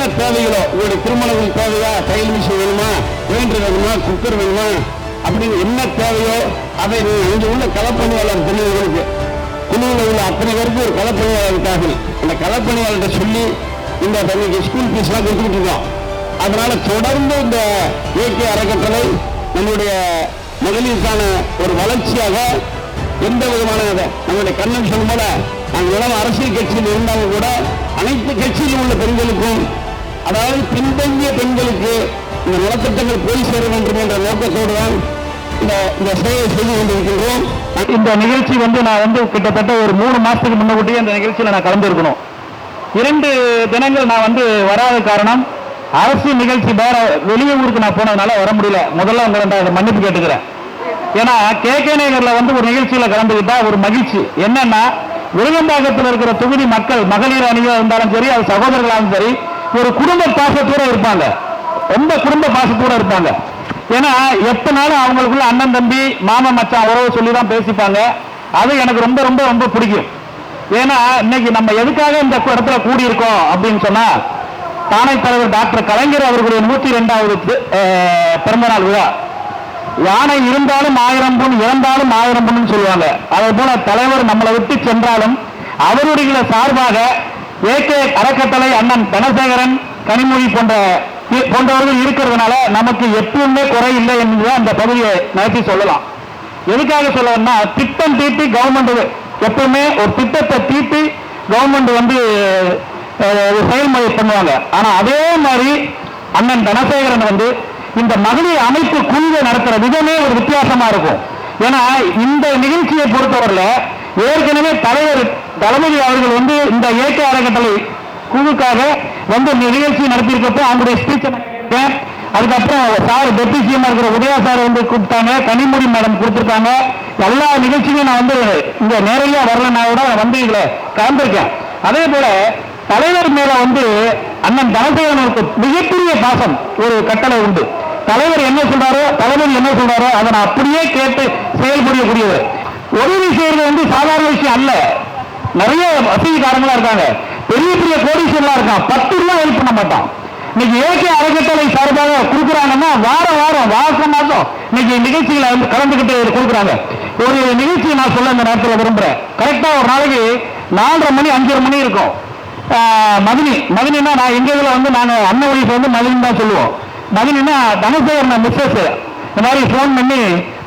என்ன தேவைகளோ உங்களுடைய திருமணங்கள் தேவையா தையல் மிஷின் வேணுமா கிரைண்டர் வேணுமா குக்கர் வேணுமா அப்படின்னு என்ன தேவையோ அதை நீங்க இங்க உள்ள களப்பணியாளர் தெரியுங்களுக்கு குழுவில் உள்ள அத்தனை பேருக்கு ஒரு களப்பணியாளர் அந்த களப்பணியாளர்கிட்ட சொல்லி இந்த தங்களுக்கு ஸ்கூல் ஃபீஸ்லாம் கொடுத்துட்டு இருக்கோம். அதனால தொடர்ந்து இந்த இயற்கை அறக்கட்டளை நம்முடைய மகளிருக்கான ஒரு வளர்ச்சியாக எந்த விதமான நம்முடைய கன்வென்ஷன் போல நாங்கள் இளம் அரசியல் கட்சியில் இருந்தாலும் கூட அனைத்து கட்சியில் உள்ள பெண்களுக்கும் அதாவது பின்தங்கிய பெண்களுக்கு இந்த நலத்திட்டங்கள் போய் சேர வேண்டும் என்ற நோக்கத்தோடு தான் இந்த இந்த சேவை செய்து கொண்டிருக்கின்றோம். இந்த நிகழ்ச்சி வந்து நான் வந்து கிட்டத்தட்ட ஒரு மூணு மாசத்துக்கு முன்னக்கூட்டியே இந்த நிகழ்ச்சியில் நான் கலந்துருக்கணும். இரண்டு தினங்கள் நான் வந்து வராத காரணம் அரசு நிகழ்ச்சி வேற வெளியே ஊருக்கு நான் போனதுனால வர முடியல. முதல்ல உங்களை மன்னிப்பு கேட்டுக்கிறேன். ஏன்னா கே கே நகர்ல வந்து ஒரு நிகழ்ச்சியில கலந்துக்கிட்டா ஒரு மகிழ்ச்சி. என்னன்னா விருதம்பாக்கத்தில் இருக்கிற தொகுதி மக்கள் மகளிர் அணியாக இருந்தாலும் சரி அது சகோதரர்களாலும் சரி ஒரு குடும்ப பாசத்தோட இருப்பாங்க. ரொம்ப குடும்ப பாசத்தோட இருப்பாங்க. ஏன்னா எத்தனாலும் அவங்களுக்குள்ள அண்ணன் தம்பி மாமன் மச்சான் உறவு சொல்லி தான் பேசிப்பாங்க. அது எனக்கு ரொம்ப ரொம்ப ரொம்ப பிடிக்கும். ஏன்னா இன்னைக்கு நம்ம எதுக்காக இந்த இடத்துல கூடியிருக்கோம் அப்படின்னு சொன்னா தானை தலைவர் டாக்டர் கலைஞர் அவர்களுடைய நூத்தி ரெண்டாவது பிறந்த நாள் விழா. யானை இருந்தாலும் ஆயிரம் பொன் இறந்தாலும் ஆயிரம் பொண்ணுன்னு சொல்லுவாங்க. அதே போல தலைவர் நம்மளை விட்டு சென்றாலும் அவருடைய சார்பாக ஏகே அறக்கட்டளை அண்ணன் தனசேகரன் கனிமொழி போன்ற போன்றவர்கள் இருக்கிறதுனால நமக்கு எப்பவுமே குறை இல்லை என்று அந்த பகுதியை நடத்தி சொல்லலாம். எதுக்காக சொல்லணும்னா திட்டம் தீட்டி கவர்மெண்ட் எப்பவுமே ஒரு திட்டத்தை தீட்டி கவர்மெண்ட் வந்து செயல்முறை பண்ணுவாங்க. ஆனா அதே மாதிரி அண்ணன் தனசேகரன் வந்து இந்த மகளிர் அமைப்பு குழுவை நடத்துற விதமே ஒரு வித்தியாசமா இருக்கும். ஏன்னா இந்த நிகழ்ச்சியை பொறுத்தவரையில் ஏற்கனவே தலைவர் தளபதி அவர்கள் வந்து இந்த இயக்க அறக்கட்டளை குழுக்காக வந்து இந்த நிகழ்ச்சி நடத்தியிருக்கப்போ அவங்களுடைய ஸ்பீச்சை அதுக்கப்புறம் சார் டெப்டி சிஎம் இருக்கிற உதயா சார் வந்து கூப்பிட்டாங்க. கனிமொழி மேடம் கொடுத்துருக்காங்க. எல்லா நிகழ்ச்சியும் நான் வந்து இங்க நேரடியா வரலன்னா கூட வந்து இதுல கலந்துருக்கேன். அதே போல தலைவர் மேல வந்து அண்ணன் தனசேகரனுக்கு மிகப்பெரிய பாசம் ஒரு கட்டளை உண்டு. தலைவர் என்ன சொல்றாரோ தலைவர் என்ன சொல்றாரோ அதை நான் அப்படியே கேட்டு செயல்புரியக்கூடியவர் உதவி செய்யறது வந்து சாதாரண அல்ல. நிறைய வசதிக்காரங்களா இருக்காங்க. பெரிய பெரிய கோடீஸ்வரலா இருக்கான். பத்து ரூபாய் ஹெல்ப் பண்ண மாட்டான். இன்னைக்கு ஏகே அறக்கட்டளை சார்பாக கொடுக்குறாங்கன்னா வாரம் வாரம் வாரம் மாசம் இன்னைக்கு நிகழ்ச்சிகளை வந்து கலந்துகிட்டு கொடுக்குறாங்க. ஒரு நிகழ்ச்சி நான் சொல்ல இந்த நேரத்தில் விரும்புறேன். கரெக்டாக ஒரு நாளைக்கு நாலரை மணி அஞ்சரை மணி இருக்கும். மதினி மதினின்னா நான் எங்க இதில் வந்து நாங்கள் அண்ணன் ஒழிப்பு வந்து மதினி தான் சொல்லுவோம். மதினின்னா தனசேகரன் மிஸ்ஸஸ் இந்த மாதிரி ஃபோன் பண்ணி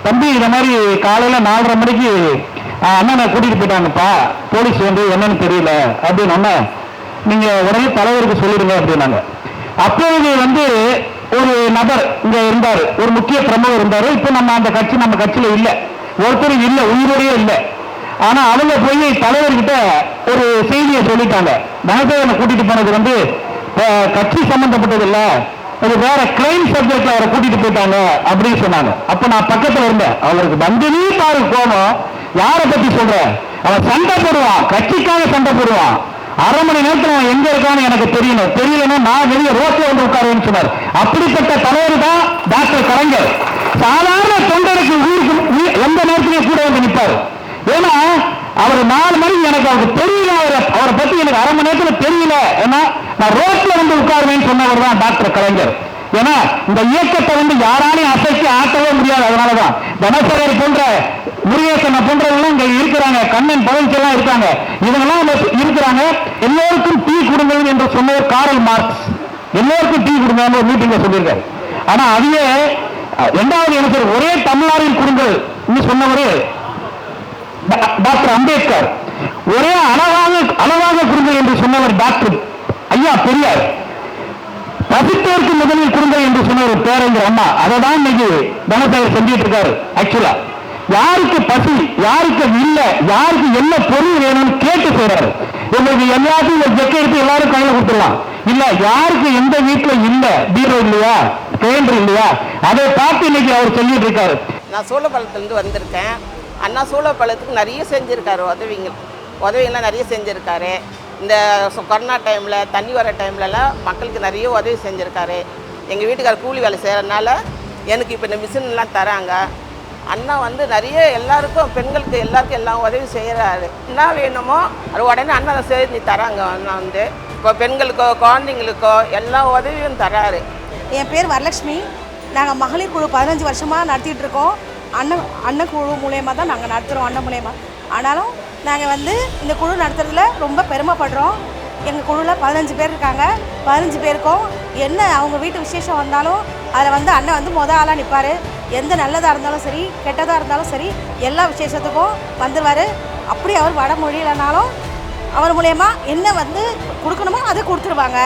தம்பி இந்த மாதிரி காலையில் நாலரை மணிக்கு அண்ணனை கூட்டிட்டு போயிட்டாங்கப்பா. போலீஸ் வந்து என்னன்னு தெரியல. அப்படின்னு நீங்கள் நீங்க உடனே தலைவருக்கு சொல்லிடுங்க அப்படின்னாங்க. அப்போது வந்து ஒரு நபர் இங்க இருந்தாரு. ஒரு முக்கிய பிரமுகர் இருந்தாரு. இப்ப நம்ம அந்த கட்சி நம்ம கட்சியில இல்ல. ஒருத்தர் இல்ல உயிரோடையே இல்ல. ஆனா அவங்க போய் தலைவர்கிட்ட ஒரு செய்தியை சொல்லிட்டாங்க. மனதேவனை கூட்டிட்டு போனது வந்து கட்சி சம்பந்தப்பட்டது இல்ல. அது வேற கிரைம் சப்ஜெக்ட்ல அவரை கூட்டிட்டு போயிட்டாங்க அப்படின்னு சொன்னாங்க. அப்ப நான் பக்கத்துல இருந்தேன். அவருக்கு வந்தனே பாரு கோபம். யாரை பத்தி சொல்ற? அவன் சண்டை போடுவான். கட்சிக்காக சண்டை போடுவான். அரை மணி நேரத்தில் அவன் எங்க இருக்கான்னு எனக்கு தெரியணும். தெரியலன்னா நான் வெளியே ரோட்ல வந்து உட்காருவேன்னு சொன்னார். அப்படிப்பட்ட தலைவர் தான் டாக்டர் கலைஞர். சாதாரண தொண்டருக்கு ஊருக்கு எந்த நேரத்திலையும் கூட வந்து நிற்பாரு ஏன்னா அவர் நாலு மணிக்கு எனக்கு அவருக்கு தெரியல. அவரை அவரை பத்தி எனக்கு அரை மணி நேரத்துல தெரியல. ஏன்னா நான் ரோட்ல வந்து உட்காருவேன்னு சொன்னவர் தான் டாக்டர் கலைஞர். ஏன்னா இந்த இயக்கத்தை வந்து யாராலையும் அசைக்க அதனாலதான் தனசேகர் போன்ற முருகேசனை போன்றவங்க இங்க இருக்கிறாங்க. கண்ணன் பழனிச்செல்லாம் இருக்காங்க. இவங்கெல்லாம் இருக்கிறாங்க. எல்லோருக்கும் டீ கொடுங்கள் என்று சொன்னவர் காரல் மார்க்ஸ். எல்லோருக்கும் டீ கொடுங்க மீட்டிங்ல சொல்லியிருக்காரு. ஆனா அதையே இரண்டாவது என்ன ஒரே தமிழ்நாட்டில் கொடுங்கள் சொன்னவரு டாக்டர் அம்பேத்கர். ஒரே அளவாக அளவாக கொடுங்கள் என்று சொன்னவர் டாக்டர் ஐயா பெரியார். பசித்தோருக்கு முதலில் கொடுங்க என்று சொன்ன ஒரு பேரறிஞர் அம்மா. அதை தான் இன்னைக்கு தனசேகர் செஞ்சுட்டு இருக்காரு ஆக்சுவலா யாருக்கு பசி யாருக்கு இல்ல யாருக்கு என்ன பொருள் வேணும்னு கேட்டு செய்யறாரு உங்களுக்கு எல்லாத்தையும் ஒரு ஜெக்க எடுத்து எல்லாரும் கையில கொடுத்துடலாம். இல்ல யாருக்கு எந்த வீட்டுல இல்ல பீரோ இல்லையா கேண்டர் இல்லையா அதை பார்த்து இன்னைக்கு அவர் சொல்லிட்டு இருக்காரு. நான் சூழப்பாளத்துலேருந்து வந்திருக்கேன். அண்ணா சூழப்பாளத்துக்கு நிறைய செஞ்சுருக்காரு உதவிங்க உதவிங்கெல்லாம் நிறைய செஞ்சுருக்காரு. இந்த கொரோனா டைமில் தண்ணி வர டைம்லலாம் மக்களுக்கு நிறைய உதவி செஞ்சுருக்காரு. எங்கள் வீட்டுக்கார கூலி வேலை செய்கிறதுனால எனக்கு இப்போ இந்த மிஷின்லாம் தராங்க. அண்ணா வந்து நிறைய எல்லாருக்கும் பெண்களுக்கு எல்லாருக்கும் எல்லா உதவி செய்கிறாரு என்ன வேணுமோ அது உடனே அண்ணா செஞ்சு தராங்க அண்ணா வந்து. இப்போ பெண்களுக்கோ குழந்தைங்களுக்கோ எல்லா உதவியும் தராரு. என் பேர் வரலட்சுமி. நாங்கள் மகளிர் குழு பதினஞ்சு வருஷமாக நடத்திட்டு இருக்கோம். அண்ணன் அண்ணன் குழு மூலயமா தான் நாங்கள் நடத்துகிறோம் அண்ணன் மூலயமா. ஆனாலும் நாங்கள் வந்து இந்த குழு நடத்துறதுல ரொம்ப பெருமைப்படுறோம். எங்கள் குழுவில் பதினஞ்சு பேர் இருக்காங்க. பதினஞ்சு பேருக்கும் என்ன அவங்க வீட்டு விசேஷம் வந்தாலும் அதில் வந்து அண்ணன் வந்து மொதல் ஆளாக நிற்பார் எந்த நல்லதாக இருந்தாலும் சரி கெட்டதாக இருந்தாலும் சரி எல்லா விசேஷத்துக்கும் வந்துடுவார் அப்படி அவர் வடமொழி இல்லைனாலும் அவர் மூலயமா என்ன வந்து கொடுக்கணுமோ அதை கொடுத்துருவாங்க.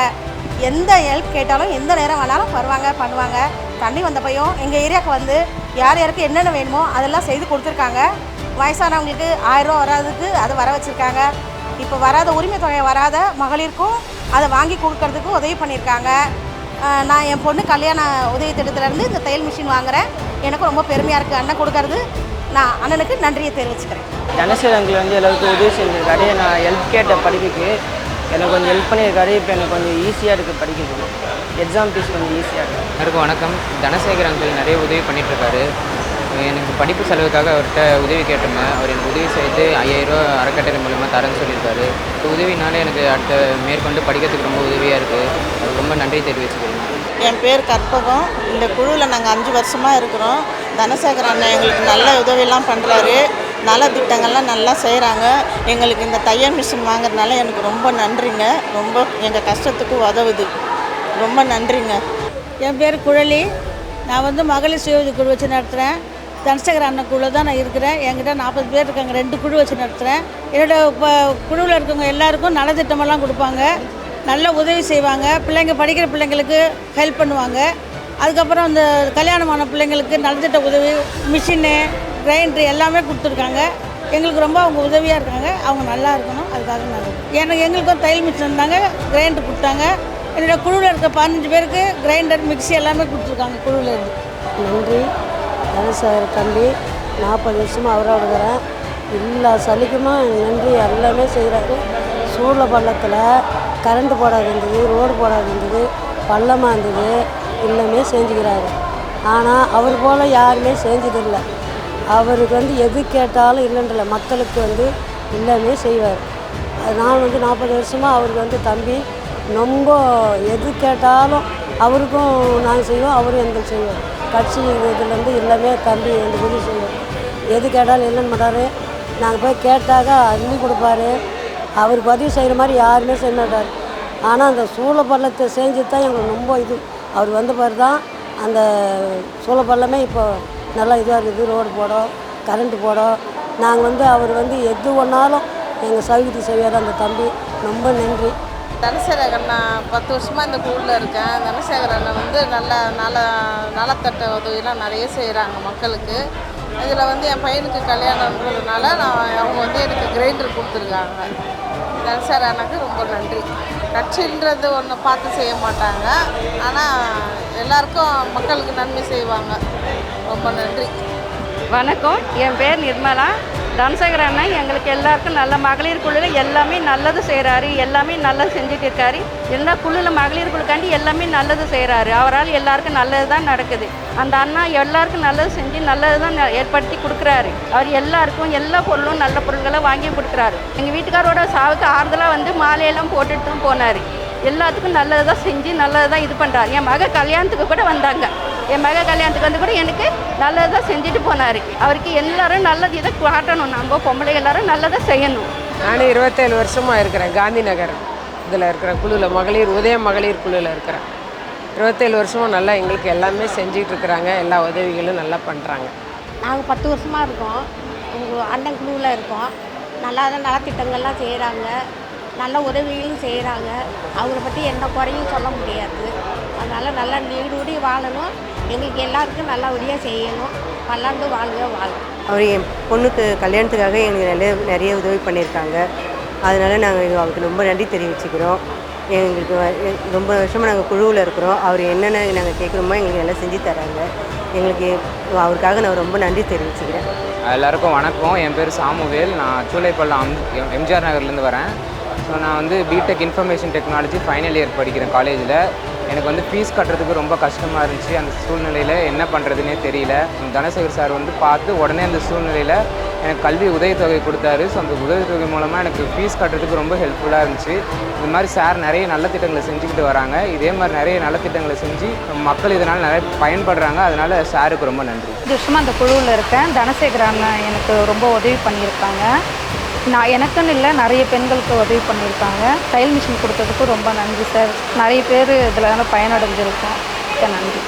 எந்த ஹெல்ப் கேட்டாலும் எந்த நேரம் வேணாலும் வருவாங்க பண்ணுவாங்க. தண்ணி வந்த பையும் எங்கள் ஏரியாவுக்கு வந்து யார் யாருக்கு என்னென்ன வேணுமோ அதெல்லாம் செய்து கொடுத்துருக்காங்க. வயசானவங்களுக்கு ஆயிரம் ரூபா வராதுக்கு அதை வர வச்சுருக்காங்க. இப்போ வராத உரிமை தொகை வராத மகளிருக்கும் அதை வாங்கி கொடுக்கறதுக்கு உதவி பண்ணியிருக்காங்க. நான் என் பொண்ணு கல்யாண உதவி திட்டத்திலேருந்து இந்த தையல் மிஷின் வாங்குறேன். எனக்கு ரொம்ப பெருமையாக இருக்குது அண்ணன் கொடுக்கறது நான் அண்ணனுக்கு நன்றியை தெரிவிச்சுக்கிறேன். தனசேர் அங்கிள் வந்து எல்லாருக்கும் உதவி செஞ்சிருக்காரு. நான் ஹெல்ப் கேட்ட படிப்புக்கு எனக்கு கொஞ்சம் ஹெல்ப் பண்ணியிருக்காரு. இப்போ எனக்கு கொஞ்சம் ஈஸியாக இருக்குது படிக்கிறது எக்ஸாம் ஃபீஸ் கொஞ்சம் ஈஸியாக இருக்குது எல்லாருக்கும் வணக்கம். தனசேகர் அங்கிள் நிறைய உதவி பண்ணிட்டு இருக்காரு. எனக்கு படிப்பு செலவுக்காக அவர்கிட்ட உதவி கேட்டிருந்தேன் அவர் எனக்கு உதவி செய்து ஐயாயிரரூவா அறக்கட்டளை மூலமாக தரேன்னு சொல்லியிருக்காரு. இந்த உதவினால எனக்கு அடுத்த மேற்கொண்டு படிக்கிறதுக்கு ரொம்ப உதவியாக இருக்குது அது ரொம்ப நன்றி தெரிவிச்சுக்கிறேன். என் பேர் கற்பகம். இந்த குழுவில் நாங்கள் அஞ்சு வருஷமாக இருக்கிறோம். தனசேகர் அண்ணன் எங்களுக்கு நல்ல உதவியெல்லாம் பண்ணுறாரு நல திட்டங்கள்லாம் நல்லா செய்கிறாங்க எங்களுக்கு இந்த தையல் மிஷின் வாங்குறதுனால எனக்கு ரொம்ப நன்றிங்க. ரொம்ப எங்கள் கஷ்டத்துக்கு உதவுது. ரொம்ப நன்றிங்க. என் பேர் குழலி. நான் வந்து மகளிர் சுய உதவி குழு வச்சு நடத்துகிறேன் தனசேகர் அண்ணன் தான் நான் இருக்கிறேன். என்கிட்ட நாற்பது பேர் இருக்காங்க. ரெண்டு குழு வச்சு நடத்துகிறேன் என்னோட இப்போ குழுவில் இருக்கவங்க எல்லாருக்கும் நலத்திட்டமெல்லாம் கொடுப்பாங்க. நல்ல உதவி செய்வாங்க. பிள்ளைங்க படிக்கிற பிள்ளைங்களுக்கு ஹெல்ப் பண்ணுவாங்க. அதுக்கப்புறம் இந்த கல்யாணமான பிள்ளைங்களுக்கு நலத்திட்ட உதவி மிஷினு கிரைண்டரு எல்லாமே கொடுத்துருக்காங்க. எங்களுக்கு ரொம்ப அவங்க உதவியாக இருக்காங்க. அவங்க நல்லா இருக்கணும். அதுக்காக நல்லது எனக்கு எங்களுக்கும் தையல் மிஷின் இருந்தாங்க கிரைண்டர் கொடுத்தாங்க. என்னோடய குழுவில் இருக்க பதினஞ்சு பேருக்கு கிரைண்டர் மிக்ஸி எல்லாமே கொடுத்துருக்காங்க குழுவில் இருந்து நன்றி. தனசேகர் தம்பி நாற்பது வருஷமாக அவரோட இருக்கிறேன் எல்லா சலுக்குமே நன்றி எல்லாமே செய்கிறாரு. சூழ பள்ளத்தில் கரண்ட் போடாது இருந்தது ரோடு போடாது இருந்தது பள்ளமாக இருந்தது எல்லாமே செஞ்சுக்கிறாரு. ஆனால் அவர் போல் யாருமே செஞ்சதில்லை. அவருக்கு வந்து எது கேட்டாலும் இல்லைன்றல மக்களுக்கு வந்து எல்லாமே செய்வார். அது நான் வந்து நாற்பது வருஷமாக அவருக்கு வந்து தம்பி ரொம்ப எது கேட்டாலும் அவருக்கும் நாங்கள் செய்வோம் அவரும் எங்களுக்கு செய்வோம் கட்சி இதுலேருந்து எல்லாமே தம்பி எங்களுக்கு உதவி செய்வோம் எது கேட்டாலும் இல்லைன்னு மாட்டார். நாங்கள் போய் கேட்டாக்க அள்ளி கொடுப்பாரு. அவருக்கு உதவி செய்கிற மாதிரி யாருமே செய்ய மாட்டார். ஆனால் அந்த சூழப்பள்ளத்தை செஞ்சு தான் எங்களுக்கு ரொம்ப இது. அவர் வந்த பிறகு தான் அந்த சூழப்பள்ளமே இப்போ நல்லா இதாக இருக்குது. ரோடு போடும் கரண்ட்டு போடும் நாங்கள் வந்து அவர் வந்து எது ஒன்றாலும் எங்கள் சௌகரியத்துக்கு செய்வார் அந்த தம்பி ரொம்ப நன்றி. தனசேகர் அண்ணா பத்து வருஷமாக இந்த குழுவில் இருக்கேன். தனசேகர் அண்ணன் வந்து நல்ல நல நலத்தட்ட உதவிலாம் நிறைய செய்கிறாங்க மக்களுக்கு. இதில் வந்து என் பையனுக்கு கல்யாணம்ன்றதுனால நான் அவங்க வந்து எனக்கு கிரைண்டர் கொடுத்துருக்காங்க. தனசேகர் அண்ணாக்கு ரொம்ப நன்றி. கட்சின்றது ஒன்று பார்த்து செய்ய மாட்டாங்க. ஆனால் எல்லாருக்கும் மக்களுக்கு நன்மை செய்வாங்க. ரொம்ப நன்றி. வணக்கம். என் பேர் நிர்மலா. தனசேகர் அண்ணன் எங்களுக்கு எல்லாருக்கும் நல்ல மகளிர் குழுவில் எல்லாமே நல்லது செய்கிறாரு எல்லாமே நல்லது செஞ்சுட்டு இருக்காரு. எல்லா குழுவில் மகளிர் குழுக்காண்டி எல்லாமே நல்லது செய்கிறாரு அவரால் எல்லாருக்கும் நல்லது தான் நடக்குது. அந்த அண்ணா எல்லாருக்கும் நல்லது செஞ்சு நல்லது தான் ஏற்படுத்தி கொடுக்குறாரு. அவர் எல்லாருக்கும் எல்லா பொருளும் நல்ல பொருள்களை வாங்கி கொடுக்குறாரு. எங்கள் வீட்டுக்காரோட சாவுக்கு ஆறுதலாக வந்து மாலையெல்லாம் போட்டுட்டு போனார். எல்லாத்துக்கும் நல்லது தான் செஞ்சு நல்லது தான் இது பண்ணுறாரு என் மக கல்யாணத்துக்கு கூட வந்தாங்க. என் மக கல்யாணத்துக்கு வந்து கூட எனக்கு நல்லது தான் செஞ்சுட்டு போனார். அவருக்கு எல்லாரும் நல்லது இதை காட்டணும். நம்ம பொம்பளை எல்லாரும் நல்லதை செய்யணும். நான் இருபத்தேழு வருஷமாக இருக்கிறேன். காந்தி நகர் இதில் இருக்கிற குழுவில் மகளிர் உதய மகளிர் குழுவில் இருக்கிறேன். இருபத்தேழு வருஷமாக நல்லா எங்களுக்கு எல்லாமே செஞ்சுட்டு இருக்கிறாங்க. எல்லா உதவிகளும் நல்லா பண்ணுறாங்க நாங்கள் பத்து வருஷமாக இருக்கோம். உங்கள் அண்ணன் குழுவில் இருக்கோம். நல்லா தான் நலத்திட்டங்கள்லாம் செய்கிறாங்க நல்ல உதவிகளும் செய்கிறாங்க அவங்கள பற்றி எந்த குறையும் சொல்ல முடியாது. அதனால் நல்லா நீடூடி வாழணும். எங்களுக்கு எல்லாருக்கும் நல்லபடியாக செய்யணும். பல்லாண்டு வாழ்க வாழணும் அவர் என் பொண்ணுக்கு கல்யாணத்துக்காக எங்களுக்கு நிறைய நிறைய உதவி பண்ணியிருக்காங்க. அதனால் நாங்கள் அவருக்கு ரொம்ப நன்றி தெரிவிச்சுக்கிறோம். எங்களுக்கு ரொம்ப வருஷமாக நாங்கள் குழுவில் இருக்கிறோம். அவர் என்னென்ன நாங்கள் கேட்குறோமோ எங்களுக்கு எல்லாம் செஞ்சு தராங்க. எங்களுக்கு அவருக்காக நான் ரொம்ப நன்றி தெரிவிச்சுக்கிறேன். எல்லாருக்கும் வணக்கம். என் பேர் சாமுவேல். நான் சூளைப்பள்ளம் எம் எம்ஜிஆர் நகர்லேருந்து வரேன். ஸோ நான் வந்து BTech information technology final year படிக்கிறேன் காலேஜில் எனக்கு வந்து ஃபீஸ் கட்டுறதுக்கு ரொம்ப கஷ்டமாக இருந்துச்சு. அந்த சூழ்நிலையில் என்ன பண்ணுறதுனே தெரியல. தனசேகர் சார் வந்து பார்த்து உடனே அந்த சூழ்நிலையில் எனக்கு கல்வி உதவித்தொகை கொடுத்தாரு. ஸோ அந்த உதவித்தொகை மூலமாக எனக்கு ஃபீஸ் கட்டுறதுக்கு ரொம்ப ஹெல்ப்ஃபுல்லாக இருந்துச்சு. இது மாதிரி சார் நிறைய நல்ல திட்டங்களை செஞ்சுக்கிட்டு வராங்க. இதே மாதிரி நிறைய நல்ல திட்டங்களை செஞ்சு மக்கள் இதனால் நிறைய பயன்படுறாங்க. அதனால் சாருக்கு ரொம்ப நன்றி. விஷயமாக அந்த குழுவில் இருக்கேன். தனசேகர் அண்ணன் எனக்கு ரொம்ப உதவி பண்ணியிருக்காங்க. நான் எனக்குன்னு இல்லை நிறைய பெண்களுக்கு உதவி பண்ணியிருக்காங்க. தையல் மிஷின் கொடுத்ததுக்கு ரொம்ப நன்றி சார். நிறைய பேர் இதில் பயனடைஞ்சிருக்கோம். நன்றி.